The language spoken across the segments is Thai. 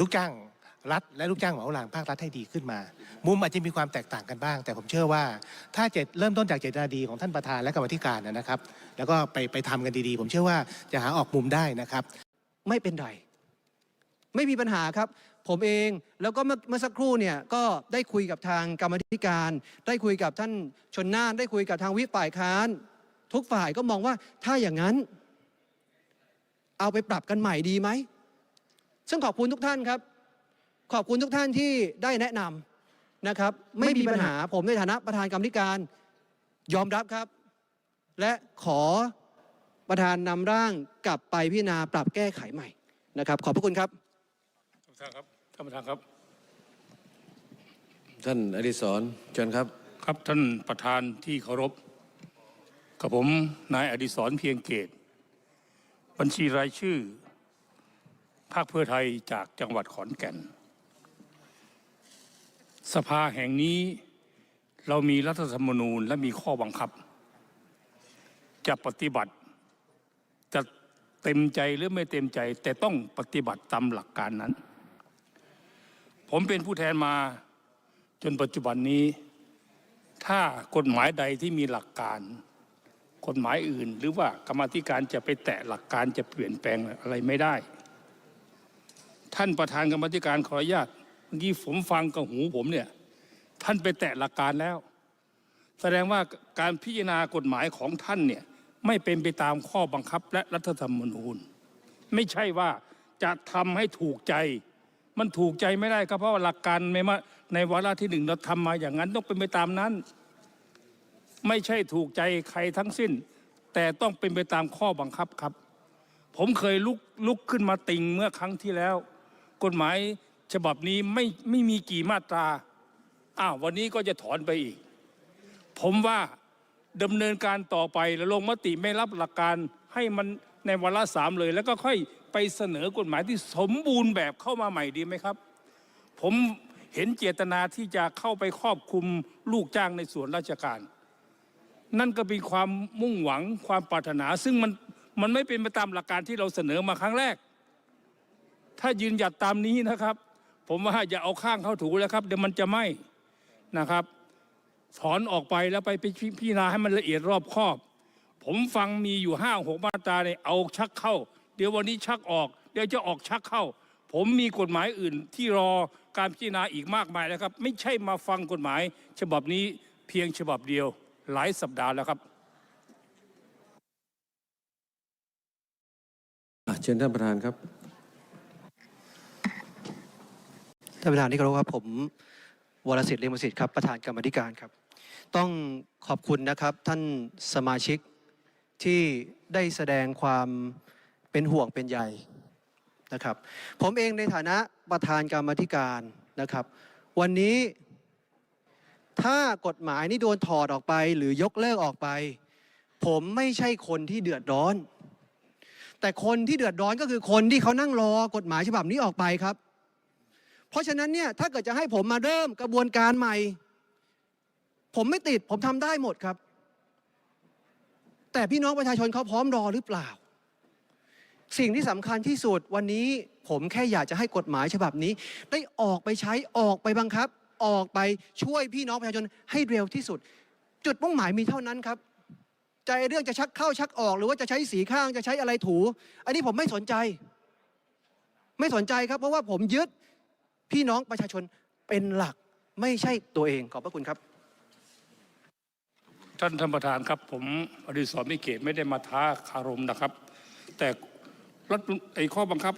ลูกจ้างรัฐและลูกจ้างเหมารางภาครัฐให้ดีขึ้นมา มุมอาจจะมีความแตกต่างกันบ้าง แต่ผมเชื่อว่าถ้าเจตเริ่มต้นจากเจตนาดีของท่านประธานและกรรมธิการนะครับ แล้วก็ไปไปทำกันดีๆ ผมเชื่อว่าจะหาออกมุมได้นะครับ ไม่เป็นไรไม่มีปัญหาครับ ผมเองแล้วก็เมื่อเมื่อสักครู่เนี่ยก็ได้คุยกับทางกรรมธิการ ได้คุยกับท่านชนน่าน ได้คุยกับทางวิปฝ่ายค้าน ทุกฝ่ายก็มองว่าถ้าอย่างนั้น เอาไปปรับกันใหม่ดีไหม ซึ่งขอบคุณทุกท่านครับ ขอบคุณทุกท่านที่ได้แนะนำนะครับ ไม่มีปัญหาผมในฐานะประธานกรรมธิการยอมรับครับ และขอประธานนำร่างกลับไปพิจารณาปรับแก้ไขใหม่นะครับ ขอบพระคุณครับท่านประธานครับท่านประธานครับ ท่านอดิศรเชิญครับ ครับท่านประธานที่เคารพกับผมนายอดิศรเพียงเกต บัญชีรายชื่อ พรรคเพื่อไทยจากจังหวัดขอนแก่น สภาแห่งนี้เรามีรัฐธรรมนูญและมีข้อบังคับ จะปฏิบัติ จะเต็มใจหรือไม่เต็มใจ แต่ต้องปฏิบัติตามหลักการนั้น ผมเป็นผู้แทนมาจนปัจจุบันนี้ ถ้ากฎหมายใดที่มีหลักการกฎหมายอื่น หรือว่ากรรมธิการจะไปแตะหลักการจะเปลี่ยนแปลงอะไรไม่ได้ ท่านประธานกรรมธิการขออนุญาตเมื่อกี้ผมฟังกับหูผมเนี่ย ท่านไปแตะหลักการแล้ว แสดงว่าการพิจารณากฎหมายของท่านเนี่ยไม่เป็นไปตามข้อบังคับและรัฐธรรมนูญ ไม่ใช่ว่าจะทำให้ถูกใจ มันถูกใจไม่ได้ครับเพราะว่าหลักการไม่มาในวาระที่หนึ่งเราทำมาอย่างนั้นต้องเป็นไปตามนั้น ไม่ใช่ถูกใจใครทั้งสิ้น แต่ต้องเป็นไปตามข้อบังคับครับ ผมเคยลุกลุกขึ้นมาติงเมื่อครั้งที่แล้ว กฎหมายฉบับนี้ไม่ไม่มีกี่มาตราอ้าววันนี้ก็จะถอนไปอีก ผมว่าดำเนินการต่อไปแล้วลงมติไม่รับหลักการให้มันในวาระสามเลย แล้วก็ค่อยไปเสนอกฎหมายที่สมบูรณ์แบบเข้ามาใหม่ดีไหมครับ ผมเห็นเจตนาที่จะเข้าไปครอบคลุมลูกจ้างในส่วนราชการ นั่นก็เป็นความมุ่งหวังความปรารถนา ซึ่งมันมันไม่เป็นไปตามหลักการที่เราเสนอมาครั้งแรก ถ้ายืนหยัดตามนี้นะครับ ผมว่าอย่าเอาข้างเข้าถูแล้วครับ เดี๋ยวมันจะไหม้นะครับ ถอนออกไปแล้วไปพิจารณาให้มันละเอียดรอบคอบ ผมฟังมีอยู่ห้าหกมาตราเนี่ยเอาชักเข้า เดี๋ยววันนี้ชักออก เดี๋ยวจะออกชักเข้า ผมมีกฎหมายอื่นที่รอการพิจารณาอีกมากมายแล้วครับ ไม่ใช่มาฟังกฎหมาย ฉบับนี้เพียงฉบับเดียวหลายสัปดาห์แล้วครับเชิญท่านประธานครับ ท่านประธานที่เคารพครับผมวรสิทธิ์เลียมสิทธิ์ครับประธานกรรมธิการครับ ต้องขอบคุณนะครับท่านสมาชิกที่ได้แสดงความเป็นห่วงเป็นใยนะครับ ผมเองในฐานะประธานกรรมธิการนะครับ วันนี้ถ้ากฎหมายนี้โดนถอดออกไปหรือยกเลิกออกไป ผมไม่ใช่คนที่เดือดร้อน แต่คนที่เดือดร้อนก็คือคนที่เขานั่งรอกฎหมายฉบับนี้ออกไปครับ ราะฉะนั้นเนี่ยถ้าเกิดจะให้ผมมาเริ่มกระบวนการใหม่ ผมไม่ติดผมทำได้หมดครับ แต่พี่น้องประชาชนเขาพร้อมรอหรือเปล่า สิ่งที่สำคัญที่สุดวันนี้ผมแค่อยากจะให้กฎหมายฉบับนี้ ได้ออกไปใช้ออกไปบังคับ ออกไปช่วยพี่น้องประชาชนให้เร็วที่สุด จุดมุ่งหมายมีเท่านั้นครับใจเรื่องจะชักเข้าชักออก หรือว่าจะใช้สีข้างจะใช้อะไรถู อันนี้ผมไม่สนใจ ไม่สนใจครับ เพราะว่าผมยึด พี่น้องประชาชนเป็นหลักไม่ใช่ตัวเองขอบพระคุณครับ ท่านท่านประธานครับ ผมอดิศรมิเกตไม่ได้มาท้าคารมนะครับ แต่รัฐไอ้ข้อบังคับ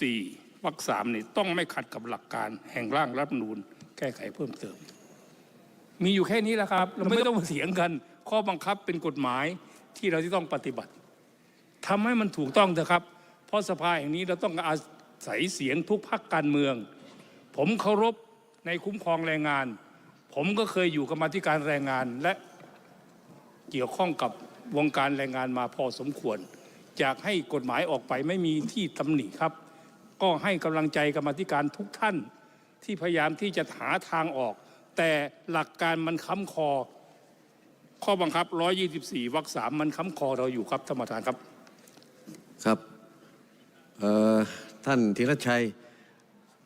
124วรรคสามนี่ต้องไม่ขัดกับหลักการแห่งร่างรัฐธรรมนูญแก้ไขเพิ่มเติม มีอยู่แค่นี้แหละครับ เราไม่ต้องมาเถียงกัน ข้อบังคับเป็นกฎหมายที่เราที่ต้องปฏิบัติทำให้มันถูกต้องเถอะครับ เพราะสภาแห่งนี้เราต้องอาศัยเสียงทุกพรรคการเมือง ผมเคารพในคุ้มครองแรงงาน ผมก็เคยอยู่กับมาธิการแรงงานและเกี่ยวข้องกับวงการแรงงานมาพอสมควรอยากให้กฎหมายออกไปไม่มีที่ตำหนิครับ ก็ให้กำลังใจกรรมธิการทุกท่าน ที่พยายามที่จะหาทางออก แต่หลักการมันค้ำคอ ข้อบังคับ 124วรรคสามมันค้ำคอเราอยู่ครับท่านประธานครับครับท่านธีรชัย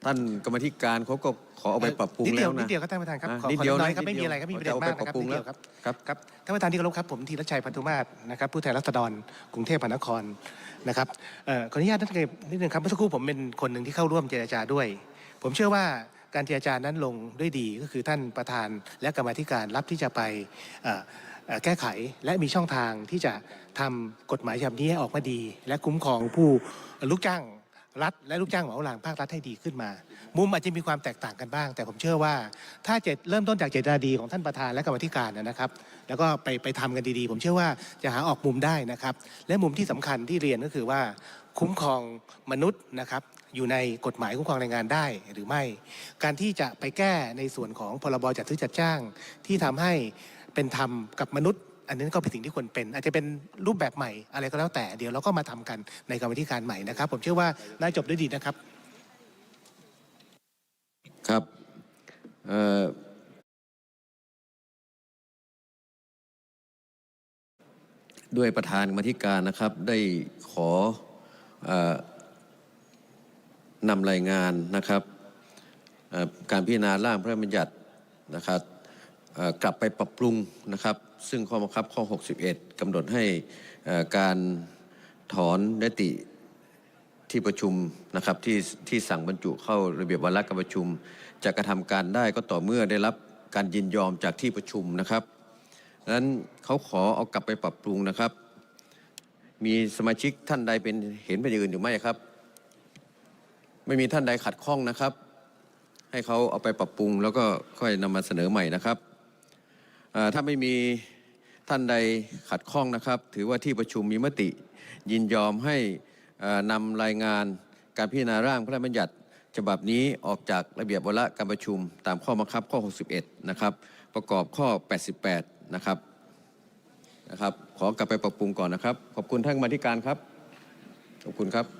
ท่านกรรมธิการเขาก็ขอเอาไปปรับปรุงนิดเดีแล้ยววนินะดเดียวครับท่านประธานครับอะขอนิดขอเดียวน้อยนะครับไม่มีอะไรครับไม่มีประเด็นมากนะครับจะเอาไปปรับปรุงนิดเดียวครับครับ ครับท่านประธานที่เคารพครับผมธีรชัยพันธุมาศนะครับผู้แทนรัษฎรกรุงเทพมหานครนะครับเอ่อขออนุญาตท่านเกนิดนึงครับเมื่อสักครู่ผมเป็นคนหนึ่งที่เข้าร่วมเจรจาด้วย ผมเชื่อว่าการเจรจานั้นลงด้วยดีก็คือท่านประธานและกรรมาธิการรับที่จะไปเอ่อเอ่อแก้ไขและมีช่องทางที่จะทำกฎหมายฉบับนี้ให้ออกมาดี และคุ้มครองผู้ลูกจ้าง รัฐและลูกจ้างเหมาลางภาครัฐให้ดีขึ้นมา มุมอาจจะมีความแตกต่างกันบ้าง แต่ผมเชื่อว่าถ้าเจตเริ่มต้นจากเจตนาดีของท่านประธานและกรรมธิการนะครับ แล้วก็ไปไปทำกันดีๆ ผมเชื่อว่าจะหาออกมุมได้นะครับ และมุมที่สำคัญที่เรียนก็คือว่าคุ้มครองมนุษย์นะครับอยู่ในกฎหมายคุ้มครองแรงงานได้หรือไม่ การที่จะไปแก้ในส่วนของพรบจัดซื้อจัดจ้างที่ทำให้เป็นธรรมกับมนุษย์ อันนั้นก็เป็นสิ่งที่ควรเป็น อาจจะเป็นรูปแบบใหม่อะไรก็แล้วแต่เดี๋ยวเราก็มาทำกันในกรรมธิการใหม่นะครับ ผมเชื่อว่าน่าจบด้วยดีนะครับ ครับเอ่อด้วยประธานกรรมธิการนะครับ ได้ขออนำรายงานนะครับการพิจารณาร่างพระราชบัญญัตินะครับ กลับไปปรับปรุงนะครับ ซึ่งข้อบังคับข้อ 61กำหนดให้การถอนยติที่ประชุมนะครับที่ที่สั่งบรรจุเข้าระเบียบวาระการประชุม จะกระทำการได้ก็ต่อเมื่อได้รับการยินยอมจากที่ประชุมนะครับดังนั้นเขาขอเอากลับไปปรับปรุงนะครับ มีสมาชิกท่านใดเป็นเห็นเป็นอื่นหรือไม่ครับ ไม่มีท่านใดขัดข้องนะครับ ให้เขาเอาไปปรับปรุง แล้วก็ค่อยนำมาเสนอใหม่นะครับ ถ้าไม่มีท่านใดขัดข้องนะครับ ถือว่าที่ประชุมมีมติ ยินยอมให้นำรายงานการพิจารณาร่างพระราชบัญญัติฉบับนี้ออกจากระเบียบวาระการประชุมตามข้อบังคับข้อ 61 นะครับ ประกอบข้อ 88 นะครับนะครับ ขอกลับไปปรับปรุงก่อนนะครับ ขอบคุณท่านกรรมาธิการครับ ขอบคุณครับ